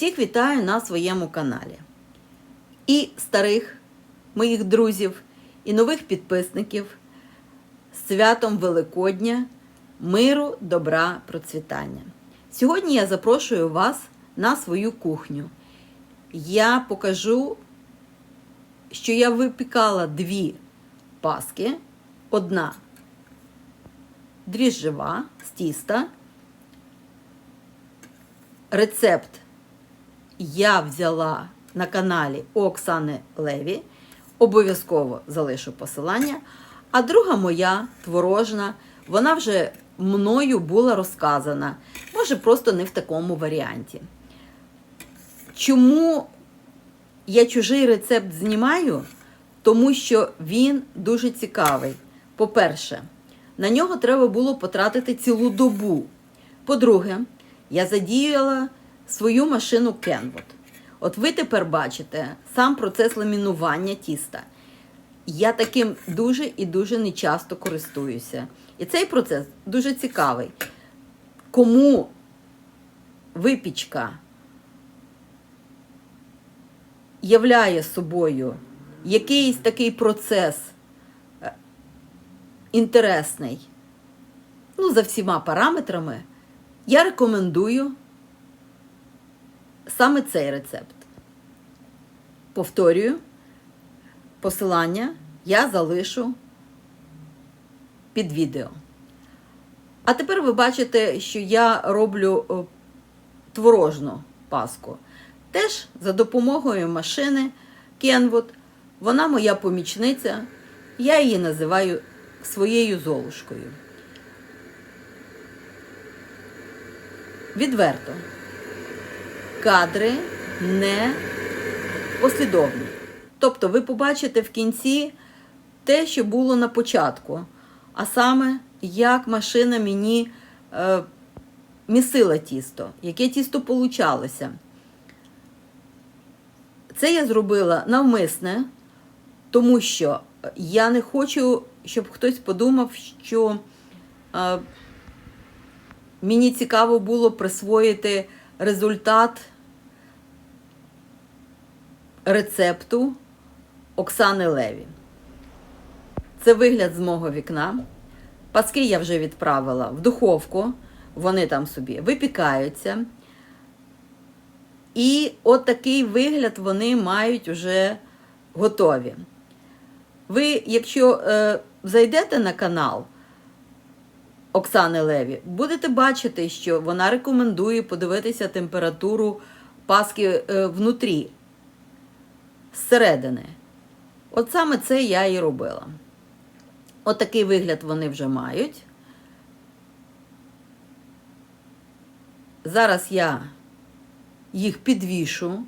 Всіх вітаю на своєму каналі. І старих моїх друзів, і нових підписників з святом Великодня, миру, добра, процвітання. Сьогодні я запрошую вас на свою кухню. Я покажу, що я випікала дві паски. Одна дріжджева з тіста. Рецепт я взяла на каналі Оксани Леві. Обов'язково залишу посилання. А друга моя творожна, вона вже мною була розказана. Може, просто не в такому варіанті. Чому я чужий рецепт знімаю? Тому що він дуже цікавий. По-перше, на нього треба було потратити цілу добу. По-друге, я задіяла свою машину Kenwood. От ви тепер бачите сам процес ламінування тіста. Я таким дуже і дуже нечасто користуюся. І цей процес дуже цікавий. Кому випічка являє собою якийсь такий процес е, інтересний, ну, за всіма параметрами, я рекомендую саме цей рецепт. Повторюю, посилання я залишу під відео. А тепер ви бачите, що я роблю творожну паску. Теж за допомогою машини Kenwood. Вона моя помічниця. Я її називаю своєю золушкою. Відверто. Кадри не послідовні. Тобто ви побачите в кінці те, що було на початку, а саме, як машина мені е, місила тісто, яке тісто получалося. Це я зробила навмисне, тому що я не хочу, щоб хтось подумав, що е, мені цікаво було присвоїти результат рецепту Оксани Леві. Це вигляд з мого вікна. Паски я вже відправила в духовку, вони там собі випікаються. І от такий вигляд вони мають вже готові. Ви, якщо е, зайдете на канал Оксани Леві, будете бачити, що вона рекомендує подивитися температуру паски е, внутрі, зсередини. От саме це я і робила. От такий вигляд вони вже мають. Зараз я їх підвішу,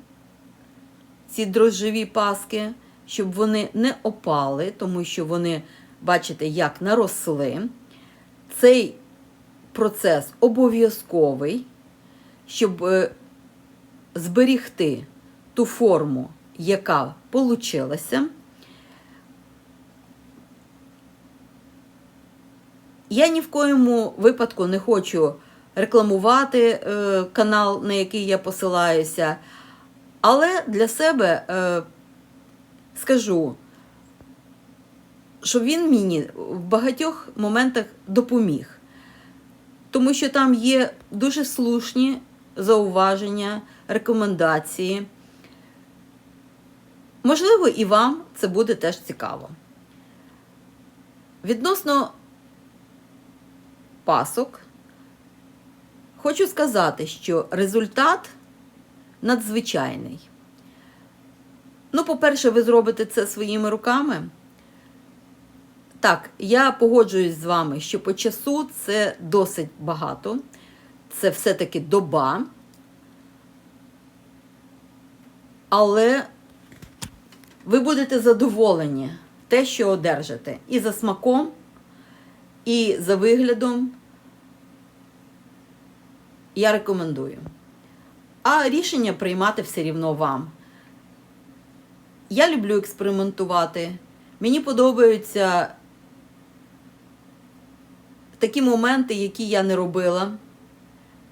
ці дрожжеві паски, щоб вони не опали, тому що вони, бачите, як наросли. Цей процес обов'язковий, щоб е, зберігти ту форму, яка получилася. Я ні в коєму випадку не хочу рекламувати е, канал, на який я посилаюся, але для себе е, скажу, що він мені в багатьох моментах допоміг, тому що там є дуже слушні зауваження, рекомендації. Можливо, і вам це буде теж цікаво. Відносно пасок, хочу сказати, що результат надзвичайний. Ну, по-перше, ви зробите це своїми руками. Так, я погоджуюсь з вами, що по часу це досить багато. Це все-таки доба. Але ви будете задоволені те, що одержите. І за смаком, і за виглядом я рекомендую. А рішення приймати все рівно вам. Я люблю експериментувати. Мені подобаються такі моменти, які я не робила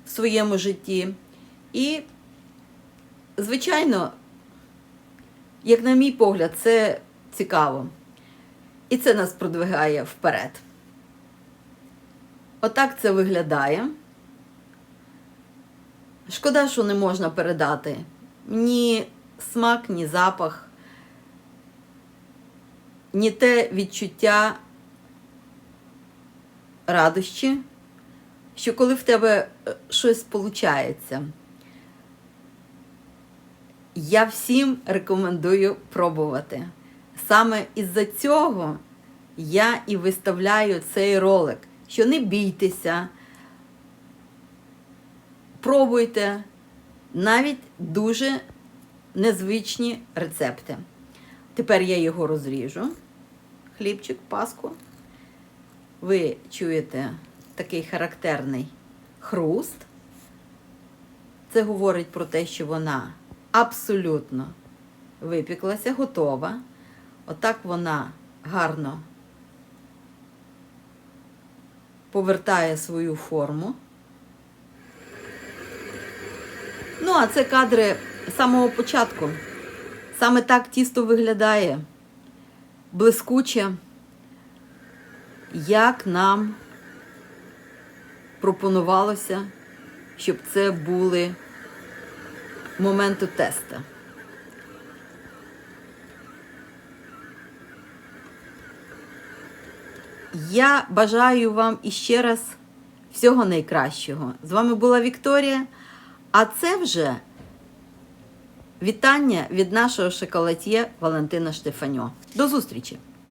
в своєму житті. І звичайно, як на мій погляд, це цікаво. І це нас продвигає вперед. Отак це виглядає. Шкода, що не можна передати ні смак, ні запах, ні те відчуття радощі, що коли в тебе е, щось виходить. Я всім рекомендую пробувати. Саме із-за цього я і виставляю цей ролик, що не бійтеся, пробуйте навіть дуже незвичні рецепти. Тепер я його розріжу, хлібчик, паску. Ви чуєте такий характерний хруст. Це говорить про те, що вона абсолютно випіклася, готова. Отак вона гарно повертає свою форму. Ну, а це кадри самого початку. Саме так тісто виглядає блискуче, як нам пропонувалося, щоб це були моменти теста. Я бажаю вам іще раз всього найкращого. З вами була Вікторія. А це вже вітання від нашого шоколад'є Валентина Штефаньо. До зустрічі!